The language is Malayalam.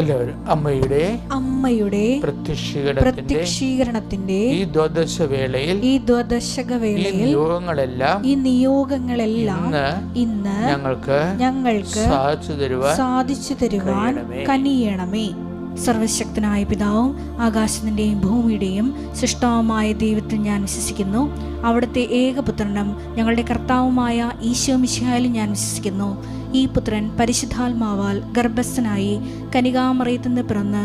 എല്ലാവരും അമ്മയുടെ അമ്മയുടെ പ്രത്യക്ഷീകരണത്തിന്റെ ഈ ദ്വാദശ വേളയിൽ ഈ ദ്വാദശക വേളയിൽ നിയോഗങ്ങളെല്ലാം ഈ നിയോഗങ്ങളെല്ലാം ഇന്ന് ഞങ്ങൾക്ക് ഞങ്ങൾക്ക് സാധിച്ചു തരുവാൻ സാധിച്ചു തരുവാൻ കനിയണമേ. സർവശക്തനായ പിതാവും ആകാശത്തിന്റെയും ഭൂമിയുടെയും സൃഷ്ടാവുമായ ദൈവത്തിൽ ഞാൻ വിശ്വസിക്കുന്നു. അവിടുത്തെ ഏകപുത്രനും ഞങ്ങളുടെ കർത്താവുമായ ഈശോ മിശിഹായിലും ഞാൻ വിശ്വസിക്കുന്നു. ഈ പുത്രൻ പരിശുദ്ധാത്മാവാൽ ഗർഭസ്ഥനായി കനികാമറയത്തുനിന്ന് പിറന്ന്